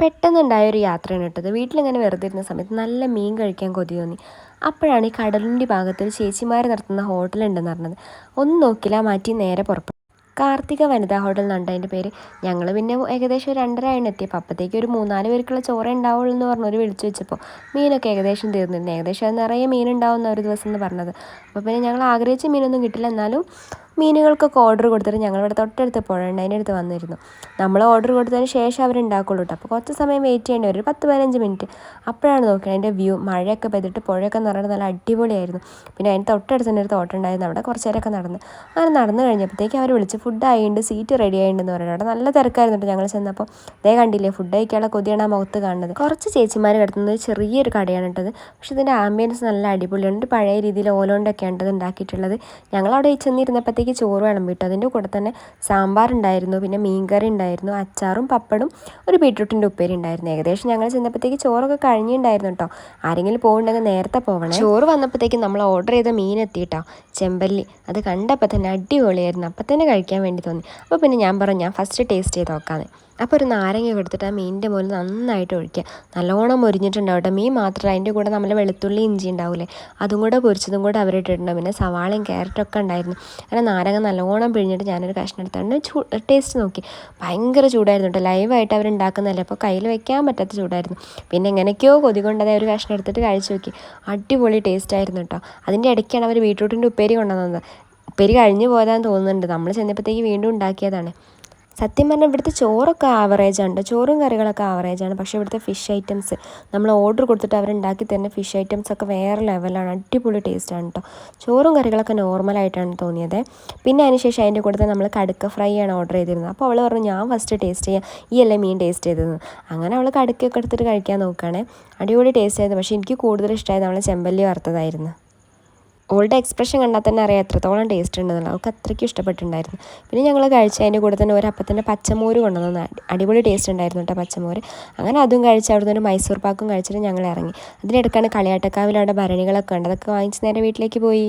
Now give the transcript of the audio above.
പെട്ടെന്നുണ്ടായ ഒരു യാത്രയാണ് കേട്ടത് വീട്ടിലിങ്ങനെ വെറുതെ ഇരുന്ന സമയത്ത് നല്ല മീൻ കഴിക്കാൻ കൊതി തോന്നി. അപ്പോഴാണ് ഈ കടലിന്റെ ഭാഗത്ത് ഒരു ചേച്ചിമാർ നടത്തുന്ന ഹോട്ടലുണ്ടെന്ന് പറഞ്ഞത് ഒന്നും നോക്കില്ല മാറ്റി നേരെ പുറപ്പെട്ടു. കാർത്തിക വനിതാ ഹോട്ടൽ എന്നുണ്ട് അതിന്റെ പേര്. ഞങ്ങൾ പിന്നെ ഏകദേശം ഒരു രണ്ടര ആയിരുന്നു എത്തിയപ്പോൾ അപ്പോഴത്തേക്ക് ഒരു മൂന്നാൽ പേർക്കുള്ള ചോറേ ഉണ്ടാവുള്ളൂ എന്ന് പറഞ്ഞു ഒരു വിളിച്ചു വെച്ചപ്പോൾ മീനൊക്കെ ഏകദേശം തീർന്നിരുന്നു. ഏകദേശം നിറയെ മീൻ ഉണ്ടാവുന്ന ഒരു ദിവസം എന്ന് പറഞ്ഞത്. അപ്പോൾ പിന്നെ ഞങ്ങൾ ആഗ്രഹിച്ച മീനൊന്നും കിട്ടില്ല. എന്നാലും മീനുകൾക്കൊക്കെ ഓർഡർ കൊടുത്തിട്ട് ഞങ്ങളിവിടെ തൊട്ടടുത്ത് പുഴ ഉണ്ട് അടുത്ത് വന്നിരുന്നു. നമ്മൾ ഓർഡർ കൊടുത്തതിന് ശേഷം അവരുണ്ടാക്കുള്ളൂ അപ്പോൾ കുറച്ച് സമയം വെയിറ്റ് ചെയ്യേണ്ടി വരും. ഒരു പത്ത് പതിനഞ്ച് മിനിറ്റ് അപ്പോഴാണ് നോക്കിയത് അതിന്റെ വ്യൂ മഴയൊക്കെ പെയ്തിട്ട് പുഴയൊക്കെ നിറഞ്ഞ് നല്ല അടിപൊളിയായിരുന്നു. പിന്നെ അതിന്റെ തൊട്ടടുത്ത് തന്നെ ഒരു തോട്ടം ഉണ്ടായിരുന്നു. അവിടെ കുറച്ച് നേരമൊക്കെ നടന്ന്. അങ്ങനെ നടന്നു കഴിഞ്ഞപ്പോഴത്തേക്ക് അവർ വിളിച്ച് ഫുഡ് ആയിട്ടുണ്ട് സീറ്റ് റെഡി ആയിട്ടുണ്ടെന്ന് പറയുന്നത് അവിടെ നല്ല തിരക്കായിരുന്നു ഞങ്ങൾ ചെന്നപ്പോൾ. അതേ കണ്ടില്ലേ ഫുഡ് കഴിക്കാനുള്ള കൊതിയാണ് ആ മുഖത്ത് കാണുന്നത്. കുറച്ച് ചേച്ചിമാർ കിടത്തുന്നത് ചെറിയൊരു കടയാണ് കേട്ടത് പക്ഷെ ഇതിന്റെ ആംബിയൻസ് നല്ല അടിപൊളിയുണ്ട്. പഴയ രീതിയിൽ ഓലോണ്ടൊക്കെയാണ് ഉണ്ടാക്കിയിട്ടുള്ളത്. ഞങ്ങളവിടെ ചെന്നിരുന്നപ്പോഴത്തേക്ക് ഉച്ചയ്ക്ക് ചോറ് വിളമ്പിട്ടു. അതിന്റെ കൂടെ തന്നെ സാമ്പാർ ഉണ്ടായിരുന്നു പിന്നെ മീൻകറി ഉണ്ടായിരുന്നു അച്ചാറും പപ്പടും ഒരു ബീട്രൂട്ടിന്റെ ഉപ്പേരി ഉണ്ടായിരുന്നു. ഏകദേശം ഞങ്ങൾ ചെന്നപ്പോഴത്തേക്ക് ചോറൊക്കെ കഴിഞ്ഞിട്ടുണ്ടായിരുന്നു കേട്ടോ. ആരെങ്കിലും പോകുന്നുണ്ടെങ്കിൽ നേരത്തെ പോകണേ ചോറ് വന്നപ്പോഴത്തേക്ക് നമ്മൾ ഓർഡർ ചെയ്ത മീൻ എത്തിയിട്ടോ. ചെമ്പല്ലി. അത് കണ്ടപ്പോൾ തന്നെ അടിപൊളിയായിരുന്നു. അപ്പം തന്നെ കഴിക്കാൻ വേണ്ടി തോന്നി. അപ്പോൾ പിന്നെ ഞാൻ പറഞ്ഞു ഞാൻ ഫസ്റ്റ് ടേസ്റ്റ് ചെയ്ത് നോക്കാമെന്ന് അപ്പോൾ ഒരു നാരങ്ങ കൊടുത്തിട്ട് ആ മീനിന്റെ മുകളിൽ നന്നായിട്ട് ഒഴിക്കുക. നല്ലോണം മൊരിഞ്ഞിട്ടുണ്ടാവും മീൻ മാത്രമല്ല അതിന്റെ കൂടെ നമ്മൾ വെളുത്തുള്ളി ഇഞ്ചി ഉണ്ടാവില്ലേ അതും കൂടെ പൊരിച്ചതും കൂടെ അവരിട്ടിട്ടുണ്ടാവും പിന്നെ സവാളയും ക്യാരറ്റൊക്കെ ഉണ്ടായിരുന്നു. അങ്ങനെ നാരങ്ങ നല്ലോണം പിഴിഞ്ഞിട്ട് ഞാനൊരു കഷ്ണം എടുത്തുകൊണ്ട് ചൂ ടേസ്റ്റ് നോക്കി. ഭയങ്കര ചൂടായിരുന്നു കേട്ടോ ലൈവായിട്ട് അവരുണ്ടാക്കുന്നതല്ലേ? അപ്പോൾ കയ്യിൽ വെക്കാൻ പറ്റാത്ത ചൂടായിരുന്നു. പിന്നെ എങ്ങനെയൊക്കെയോ കൊതി കൊണ്ടത് ഒരു കഷ്ണം എടുത്തിട്ട് കഴിച്ചു നോക്കി. അടിപൊളി ടേസ്റ്റ് ആയിരുന്നു കേട്ടോ അതിന്റെ ഇടയ്ക്കാണ് അവർ ബീട്രൂട്ടിന്റെ ഉപ്പേരി കൊണ്ടുവന്നത്. ഉപ്പേരി കഴിഞ്ഞു പോയതാന്ന് തോന്നുന്നുണ്ട്. നമ്മൾ ചെന്നപ്പോഴത്തേക്ക് വീണ്ടും ഉണ്ടാക്കിയതാണ്. സത്യം പറഞ്ഞാൽ ഇവിടുത്തെ ചോറൊക്കെ ആവറേജ് ആണ് ചോറും കറികളൊക്കെ ആവറേജ് ആണ്. പക്ഷേ ഇവിടുത്തെ ഫിഷ് ഐറ്റംസ് നമ്മൾ ഓർഡർ കൊടുത്തിട്ട് അവരുണ്ടാക്കി തരുന്ന ഫിഷ് ഐറ്റംസ് ഒക്കെ വേറെ ലെവലാണ് അടിപൊളി ടേസ്റ്റാണ് കേട്ടോ ചോറും കറികളൊക്കെ നോർമലായിട്ടാണ് തോന്നിയത്. പിന്നെ അതിനുശേഷം അതിന്റെ കൂടെ നമ്മൾ കടുക്ക ഫ്രൈ ആണ് ഓർഡർ ചെയ്തിരുന്നത്. അപ്പോൾ അവൾ പറഞ്ഞു ഞാൻ ഫസ്റ്റ് ടേസ്റ്റ് ചെയ്യാം. ഈ അല്ലേ മീൻ ടേസ്റ്റ് ചെയ്തത്? അങ്ങനെ അവൾ കടുക്കൊക്കെ എടുത്തിട്ട് കഴിക്കാൻ നോക്കുകയാണ് അടിപൊളി ടേസ്റ്റ് ആയത് പക്ഷേ എനിക്ക് കൂടുതൽ ഇഷ്ടമായത് നമ്മൾ ചെമ്പല്ലി വറുത്തതായിരുന്നു. ഓളുടെ എക്സ്പ്രഷൻ കണ്ടാൽ തന്നെ അറിയാം എത്രത്തോളം ടേസ്റ്റ് ഉണ്ടെന്നുള്ളത്. അവൾക്ക് അത്രയ്ക്കും ഇഷ്ടപ്പെട്ടിട്ടുണ്ടായിരുന്നു. പിന്നെ ഞങ്ങൾ കഴിച്ച അതിന്റെ കൂടെ തന്നെ ഒരു അപ്പത്തിന്റെ പച്ചമോര് കൊണ്ടുവന്നു. അടിപൊളി ടേസ്റ്റ് ഉണ്ടായിരുന്നു കേട്ടോ പച്ചമോര്. അങ്ങനെ അതും കഴിച്ച് അവിടെ നിന്ന് മൈസൂർ പാക്കും കഴിച്ചിട്ട് ഞങ്ങൾ ഇറങ്ങി. അതിനിടയ്ക്കാണ് കളിയാട്ടക്കാവിൽ അവിടെ ഭരണികളൊക്കെ ഉണ്ട്. അതൊക്കെ വാങ്ങിച്ച് നേരെ വീട്ടിലേക്ക് പോയി.